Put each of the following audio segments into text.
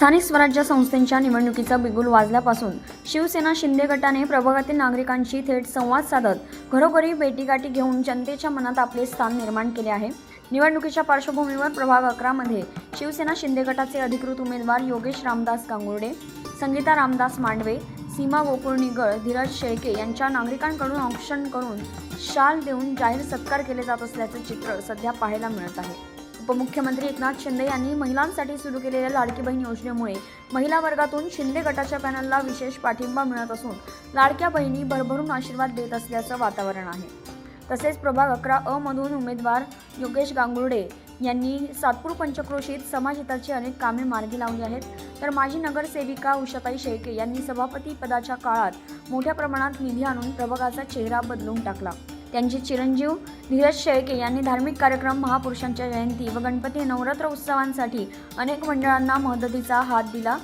स्थानिक स्वराज्य संस्थांच्या निवडणुकीचा बिगुल वाजल्यापासून शिवसेना शिंदे गटाने प्रभागातील नागरिकांशी थेट संवाद साधत घरोघरी भेटीगाठी घेऊन जनतेच्या मनात आपले स्थान निर्माण केले आहे. निवडणुकीच्या पार्श्वभूमीवर प्रभाग अकरामध्ये शिवसेना शिंदे गटाचे अधिकृत उमेदवार योगेश रामदास गांगुर्डे संगीता रामदास मांडवे सीमा गोकुळ निगळ धीरज शेळके यांच्या नागरिकांकडून औक्षण करून शाल देऊन जाहीर सत्कार केले जात असल्याचे चित्र सध्या पाहायला मिळत आहे. उपमुख्यमंत्री एकनाथ शिंदे यांनी महिलांसाठी सुरू केलेल्या लाडकी बहीण योजनेमुळे महिला वर्गातून शिंदे गटाच्या पॅनलला विशेष पाठिंबा मिळत असून लाडक्या बहिणी भरभरून आशीर्वाद देत असल्याचं वातावरण आहे. तसेच प्रभाग अकरा अ मधून उमेदवार योगेश गांगुर्डे यांनी सातपूर पंचक्रोशीत समाजहिताची अनेक कामे मार्गी लावली आहेत. तर माजी नगरसेविका उषाताई शेळके यांनी सभापती पदाच्या काळात मोठ्या प्रमाणात निधी आणून प्रभागाचा चेहरा बदलून टाकला. त्यांचे चिरंजीव धीरज शेळके यांनी धार्मिक कार्यक्रम महापुरुषांच्या जयंती व गणपती नवरात्र उत्सवांसाठी अनेक मंडळांना मदतीचा हात दिला.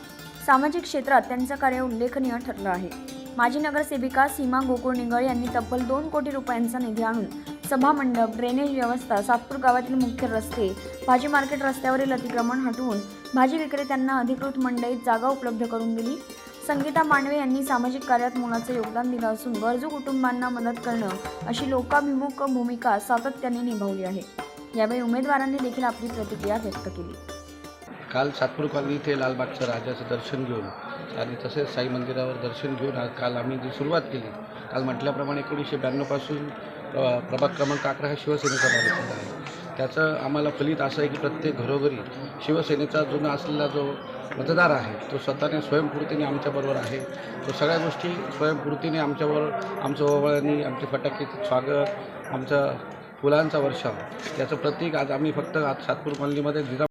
सामाजिक क्षेत्रात त्यांचं कार्य उल्लेखनीय ठरलं आहे. माजी नगरसेविका सीमा गोकुळ निगळ यांनी तब्बल दोन कोटी रुपयांचा निधी आणून सभामंडप ड्रेनेज व्यवस्था सातपूर गावातील मुख्य रस्ते भाजी मार्केट रस्त्यावरील अतिक्रमण हटवून भाजी विक्रेत्यांना अधिकृत मंडईत जागा उपलब्ध करून दिली. संगीता मांडवे यांनी सामाजिक कार्यात मोलाचं योगदान दिलं असून गरजू कुटुंबांना मदत करणं अशी लोकाभिमुख भूमिका सातत्याने निभावली आहे. यावेळी उमेदवारांनी देखील आपली प्रतिक्रिया व्यक्त केली. काल सातपूर कॉलनी इथे लालबागचं राजाचं दर्शन घेऊन आणि तसेच साई मंदिरावर दर्शन घेऊन आज काल आम्ही जी सुरुवात केली काल म्हटल्याप्रमाणे एकोणीसशे ब्याण्णवपासून प्र- प्रभाग क्रमांक अकरा हा शिवसेनेचा बालेकिल्ला आहे. त्याचं आम्हाला फलित असं आहे की प्रत्येक घरोघरी शिवसेनेचा जुना असलेला जो मतदार आहे तो स्वतःने स्वयंपूर्तीने आमच्याबरोबर आहे. तो सगळ्या गोष्टी स्वयंपूर्तीने आमच्याबरोबर आमचं ओवाळणी आमचे फटाक्याचं स्वागत आमचं फुलांचा वर्षाव याचं प्रतीक आज आम्ही फक्त आज सातपूर मल्लीमध्ये जिजा